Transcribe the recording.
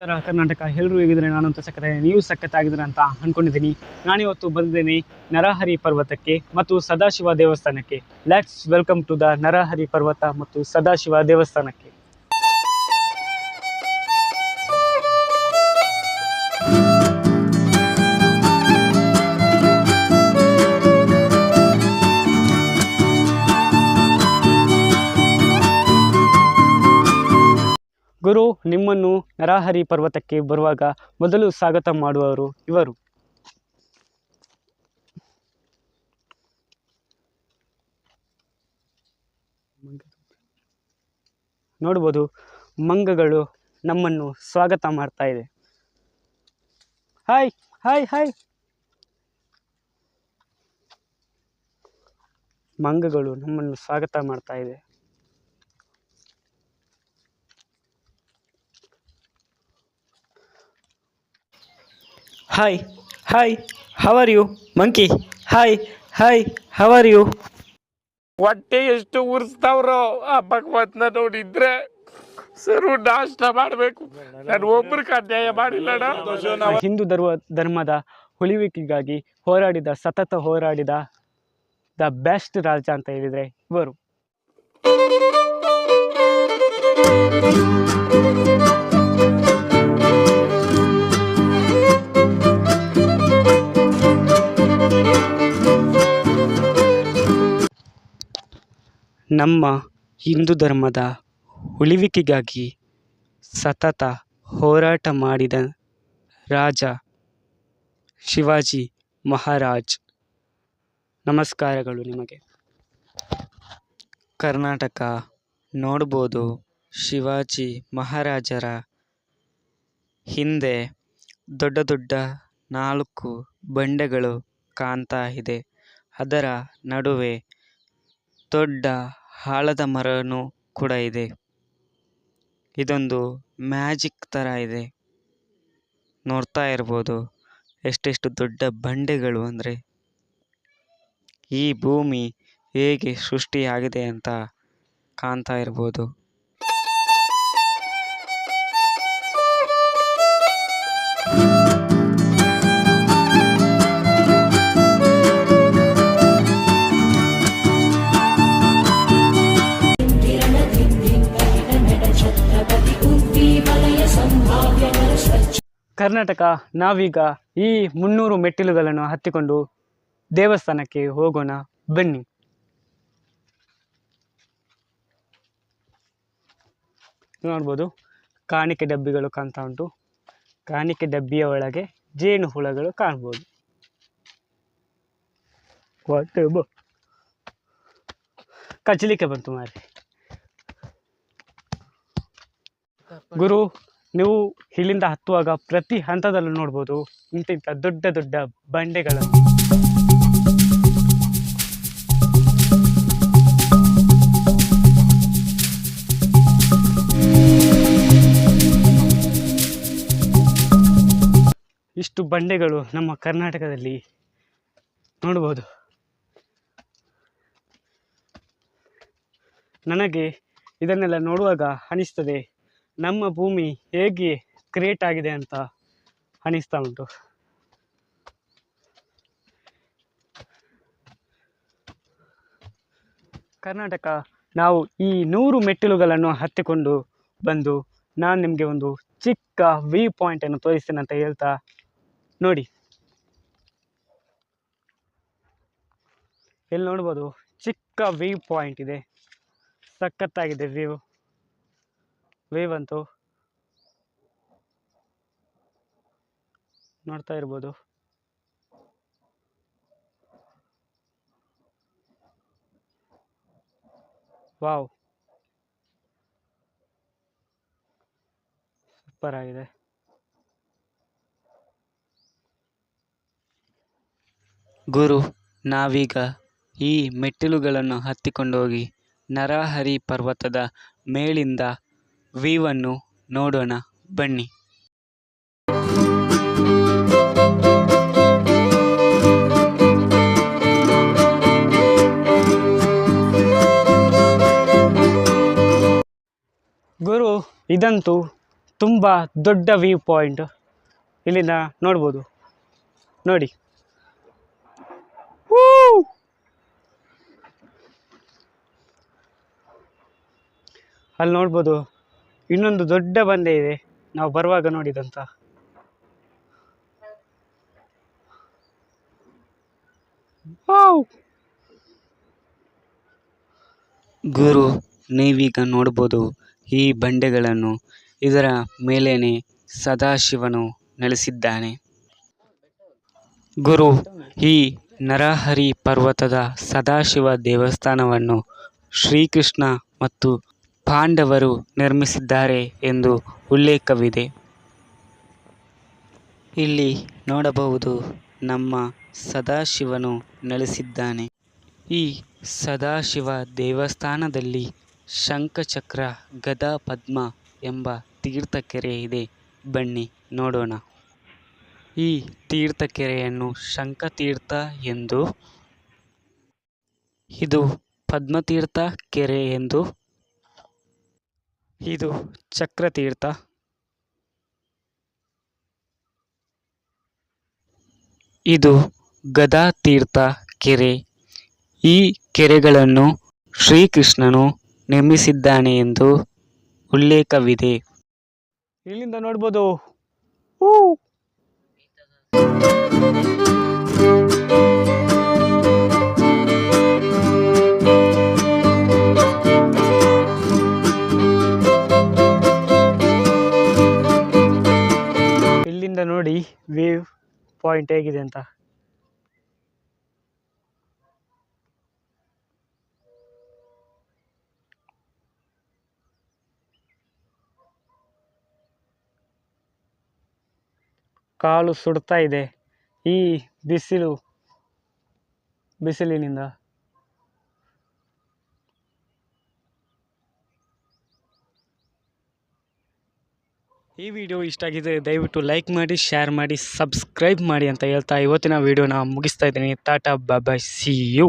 ನಮಸ್ಕಾರ ಕರ್ನಾಟಕ ಎಲ್ಲರೂ ಹೇಗಿದ್ರೆ ನಾನು ಅಂತ ಸಖತ್ ನೀವು ಸಖತ್ತಾಗಿದ್ರೆ ಅಂತ ಅನ್ಕೊಂಡಿದ್ದೀನಿ. ನಾನಿವತ್ತು ಬಂದಿದ್ದೀನಿ ನರಹರಿ ಪರ್ವತಕ್ಕೆ ಮತ್ತು ಸದಾಶಿವ ದೇವಸ್ಥಾನಕ್ಕೆ. Let's welcome to the Narahari ಪರ್ವತ ಮತ್ತು ಸದಾಶಿವ ದೇವಸ್ಥಾನಕ್ಕೆ. ಗುರು ನಿಮ್ಮನ್ನು ನರಹರಿ ಪರ್ವತಕ್ಕೆ ಬರುವಾಗ ಮೊದಲು ಸ್ವಾಗತ ಮಾಡುವವರು ಇವರು. ನೋಡ್ಬೋದು, ಮಂಗಗಳು ನಮ್ಮನ್ನು ಸ್ವಾಗತ ಮಾಡ್ತಾ ಇದೆ. Hi hi hi. ಮಂಗಗಳು ನಮ್ಮನ್ನು ಸ್ವಾಗತ ಮಾಡ್ತಾ ಇದೆ. Hi hi how are you monkey hi hi how are you ಹೊಟ್ಟೆ ಎಷ್ಟು ಉರ್ಸ್ತಾವ್ರೋ ಆ ಭಗವಂತನ ನೋಡಿದ್ರೆ ಸರು ನಾಷ್ಟ ಮಾಡಬೇಕು. ನಾನು ಒಬ್ರಿಗೆ ಅನ್ಯಾಯ ಮಾಡಿಲ್ಲ ಹಿಂದೂ ಧರ್ಮ ಧರ್ಮದ ಉಳಿವಿಕೆಗಾಗಿ ಹೋರಾಡಿದ ಸತತ ಹೋರಾಡಿದ ದ ಬೆಸ್ಟ್ ರಾಜ ಅಂತ ಹೇಳಿದ್ರೆ ಇವರು. ನಮ್ಮ ಹಿಂದೂ ಧರ್ಮದ ಉಳಿವಿಕೆಗಾಗಿ ಸತತ ಹೋರಾಟ ಮಾಡಿದ ರಾಜ ಶಿವಾಜಿ ಮಹಾರಾಜ್. ನಮಸ್ಕಾರಗಳು ನಿಮಗೆ. ಕರ್ನಾಟಕ ನೋಡ್ಬೋದು ಶಿವಾಜಿ ಮಹಾರಾಜರ ಹಿಂದೆ ದೊಡ್ಡ ದೊಡ್ಡ ನಾಲ್ಕು ಬಂಡೆಗಳು ಕಾಣ್ತಾ ಇದೆ. ಅದರ ನಡುವೆ ದೊಡ್ಡ ಆಲದ ಮರನೂ ಕೂಡ ಇದೆ. ಇದೊಂದು ಮ್ಯಾಜಿಕ್ ಥರ ಇದೆ. ನೋಡ್ತಾ ಇರ್ಬೋದು ಎಷ್ಟೆಷ್ಟು ದೊಡ್ಡ ಬಂಡೆಗಳು ಅಂದರೆ. ಈ ಭೂಮಿ ಹೇಗೆ ಸೃಷ್ಟಿಯಾಗಿದೆ ಅಂತ ಕಾಣ್ತಾ ಇರ್ಬೋದು. ಕರ್ನಾಟಕ ನಾವೀಗ ಈ ಮುನ್ನೂರು ಮೆಟ್ಟಿಲುಗಳನ್ನು ಹತ್ತಿಕೊಂಡು ದೇವಸ್ಥಾನಕ್ಕೆ ಹೋಗೋಣ. ಬನ್ನಿ. ನೋಡ್ಬೋದು, ಕಾಣಿಕೆ ಡಬ್ಬಿಗಳು ಕಾಣ್ತಾ ಉಂಟು. ಕಾಣಿಕೆ ಡಬ್ಬಿಯ ಒಳಗೆ ಜೇನು ಹುಳಗಳು ಕಾಣ್ಬೋದು. ಕಚ್ಚಲಿಕ್ಕೆ ಬಂತು ಮಾರಿ ಗುರು ನೀವು ಇಲ್ಲಿಂದ ಹತ್ತುವಾಗ ಪ್ರತಿ ಹಂತದಲ್ಲೂ ನೋಡ್ಬೋದು ಇಂತಿಂಥ ದೊಡ್ಡ ದೊಡ್ಡ ಬಂಡೆಗಳನ್ನು ಇಷ್ಟು ಬಂಡೆಗಳು ನಮ್ಮ ಕರ್ನಾಟಕದಲ್ಲಿ ನೋಡ್ಬೋದು. ನನಗೆ ಇದನ್ನೆಲ್ಲ ನೋಡುವಾಗ ಅನಿಸ್ತದೆ ನಮ್ಮ ಭೂಮಿ ಹೇಗೆ ಕ್ರಿಯೇಟ್ ಆಗಿದೆ ಅಂತ ಅನಿಸ್ತಾ ಉಂಟು. ಕರ್ನಾಟಕ, ನಾವು ಈ ನೂರು ಮೆಟ್ಟಿಲುಗಳನ್ನು ಹತ್ತಿಕೊಂಡು ಬಂದು ನಾನು ನಿಮಗೆ ಒಂದು ಚಿಕ್ಕ ವ್ಯೂ ಪಾಯಿಂಟನ್ನು ತೋರಿಸ್ತೇನೆ ಅಂತ ಹೇಳ್ತಾ ನೋಡಿ. ಇಲ್ಲಿ ನೋಡ್ಬೋದು, ಚಿಕ್ಕ ವ್ಯೂ ಪಾಯಿಂಟ್ ಇದೆ. ಸಖತ್ತಾಗಿದೆ ವ್ಯೂ ವೇವ್ ಅಂತು ನೋಡ್ತಾ ಇರ್ಬೋದು. ವಾವ್. ಸೂಪರ್ ಆಗಿದೆ. ಗುರು, ನಾವೀಗ ಈ ಮೆಟ್ಟಿಲುಗಳನ್ನು ಹತ್ತಿಕೊಂಡು ಹೋಗಿ ನರಹರಿ ಪರ್ವತದ ಮೇಲಿಂದ ವ್ಯೂವನ್ನು ನೋಡೋಣ ಬನ್ನಿ. ಗುರು ಇದಂತೂ ತುಂಬ ದೊಡ್ಡ ವ್ಯೂ ಪಾಯಿಂಟ್. ಇಲ್ಲಿಂದ ನೋಡ್ಬೋದು. ನೋಡಿ. ಅಲ್ಲಿ ನೋಡ್ಬೋದು ಇನ್ನೊಂದು ದೊಡ್ಡ ಬಂಡೆ ಇದೆ. ನಾವು ಬರುವಾಗ ನೋಡಿದಂತ! ಗುರು, ನೀವೀಗ ನೋಡ್ಬೋದು ಈ ಬಂಡೆಗಳನ್ನು. ಇದರ ಮೇಲೇನೆ ಸದಾಶಿವನು ನೆಲೆಸಿದ್ದಾನೆ. ಗುರು, ಈ ನರಹರಿ ಪರ್ವತದ ಸದಾಶಿವ ದೇವಸ್ಥಾನವನ್ನು ಶ್ರೀಕೃಷ್ಣ ಮತ್ತು ಪಾಂಡವರು ನಿರ್ಮಿಸಿದ್ದಾರೆ ಎಂದು ಉಲ್ಲೇಖವಿದೆ. ಇಲ್ಲಿ ನೋಡಬಹುದು ನಮ್ಮ ಸದಾಶಿವನು ನೆಲೆಸಿದ್ದಾನೆ. ಈ ಸದಾಶಿವ ದೇವಸ್ಥಾನದಲ್ಲಿ ಶಂಖಚಕ್ರ ಗದಾ ಪದ್ಮ ಎಂಬ ತೀರ್ಥಕೆರೆ ಇದೆ. ಬನ್ನಿ ನೋಡೋಣ. ಈ ತೀರ್ಥಕೆರೆಯನ್ನು ಶಂಖತೀರ್ಥ ಎಂದು, ಇದು ಪದ್ಮತೀರ್ಥ ಕೆರೆ ಎಂದು ಇದು ಚಕ್ರತೀರ್ಥ ಇದು ಗದಾತೀರ್ಥ ಕೆರೆ. ಈ ಕೆರೆಗಳನ್ನು ಶ್ರೀಕೃಷ್ಣನು ನಿರ್ಮಿಸಿದ್ದಾನೆ ಎಂದು ಉಲ್ಲೇಖವಿದೆ. ಇಲ್ಲಿಂದ ನೋಡ್ಬೋದು. ನೋಡಿ ವೇವ್ ಪಾಯಿಂಟ್ ಹೇಗಿದೆ ಅಂತ. ಕಾಲು ಸುಡ್ತಾ ಇದೆ. ಈ ಬಿಸಿಲು ಬಿಸಿಲಿನಿಂದ ಈ ವಿಡಿಯೋ ಇಷ್ಟ ಆಗಿದೆ ದಯವಿಟ್ಟು ಲೈಕ್ ಮಾಡಿ ಶೇರ್ ಮಾಡಿ ಸಬ್ಸ್ಕ್ರೈಬ್ ಮಾಡಿ ಅಂತ ಹೇಳ್ತಾ ಇವತ್ತಿನ ವಿಡಿಯೋನ ಮುಗಿಸ್ತಾ ಇದ್ದೀನಿ. Tata bye-bye C you